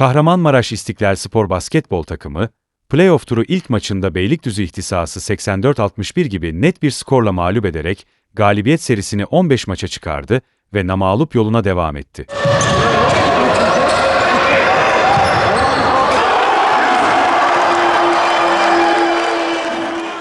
Kahramanmaraş İstiklal Spor basketbol takımı, playoff turu ilk maçında Beylikdüzü ihtisası 84-61 gibi net bir skorla mağlup ederek galibiyet serisini 15 maça çıkardı ve namağlup yoluna devam etti.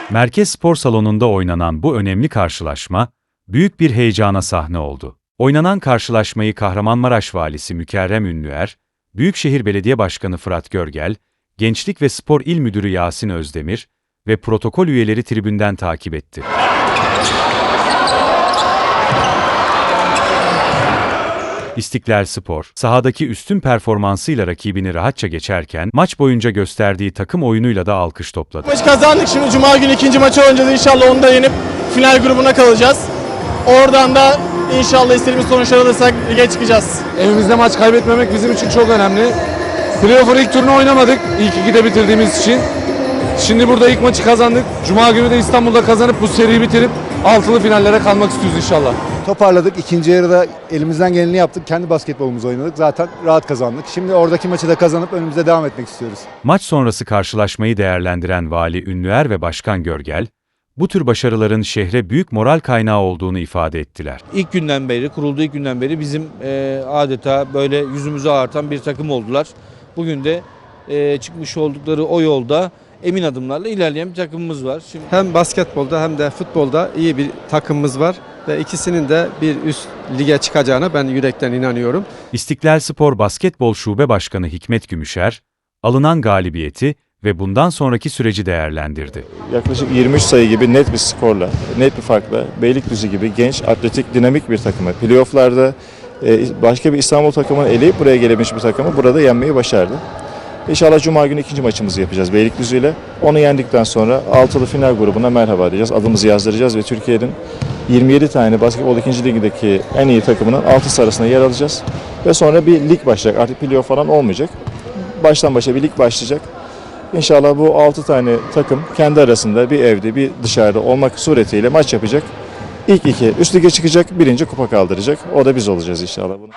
Merkez Spor Salonu'nda oynanan bu önemli karşılaşma, büyük bir heyecana sahne oldu. Oynanan karşılaşmayı Kahramanmaraş Valisi Mükerrem Ünlüer, Büyükşehir Belediye Başkanı Fırat Görgel, Gençlik ve Spor İl Müdürü Yasin Özdemir ve protokol üyeleri tribünden takip etti. İstiklal Spor, sahadaki üstün performansıyla rakibini rahatça geçerken, maç boyunca gösterdiği takım oyunuyla da alkış topladı. Maçı kazandık. Şimdi Cuma günü ikinci maçı oynayacağız. İnşallah onu da yenip final grubuna kalacağız. Oradan da inşallah istediğimiz sonuçları alırsak lige çıkacağız. Evimizde maç kaybetmemek bizim için çok önemli. Playoff'un ilk turunu oynamadık. İlk ikide bitirdiğimiz için. Şimdi burada ilk maçı kazandık. Cuma günü de İstanbul'da kazanıp bu seriyi bitirip altılı finallere kalmak istiyoruz inşallah. Toparladık. İkinci yarıda elimizden geleni yaptık. Kendi basketbolumuzu oynadık. Zaten rahat kazandık. Şimdi oradaki maçı da kazanıp önümüze devam etmek istiyoruz. Maç sonrası karşılaşmayı değerlendiren Vali Ünlüer ve Başkan Görgel, bu tür başarıların şehre büyük moral kaynağı olduğunu ifade ettiler. İlk günden beri, kurulduğu ilk günden beri bizim e, adeta böyle yüzümüzü ağartan bir takım oldular. Bugün de e, çıkmış oldukları o yolda emin adımlarla ilerleyen bir takımımız var. Şimdi Hem basketbolda hem de futbolda iyi bir takımımız var ve ikisinin de bir üst lige çıkacağına ben yürekten inanıyorum. İstiklal Spor Basketbol Şube Başkanı Hikmet Gümüşer, alınan galibiyeti ve bundan sonraki süreci değerlendirdi. yaklaşık 23 sayı gibi net bir skorla, net bir farkla Beylikdüzü gibi genç, atletik, dinamik bir takımı playofflarda e, başka bir İstanbul takımını eleyip buraya gelebilmiş bir takımı burada yenmeyi başardı. İnşallah Cuma günü ikinci maçımızı yapacağız Beylikdüzü ile. Onu yendikten sonra altılı final grubuna merhaba diyeceğiz. Adımızı yazdıracağız ve Türkiye'nin 27 tane basketbol ikinci ligindeki en iyi takımının altısı arasında yer alacağız. Ve sonra bir lig başlayacak. Artık playoff falan olmayacak. Baştan başa bir lig başlayacak. İnşallah bu 6 tane takım kendi arasında bir evde bir dışarıda olmak suretiyle maç yapacak. İlk iki üst lige çıkacak, birinci kupa kaldıracak. O da biz olacağız inşallah. Bunu.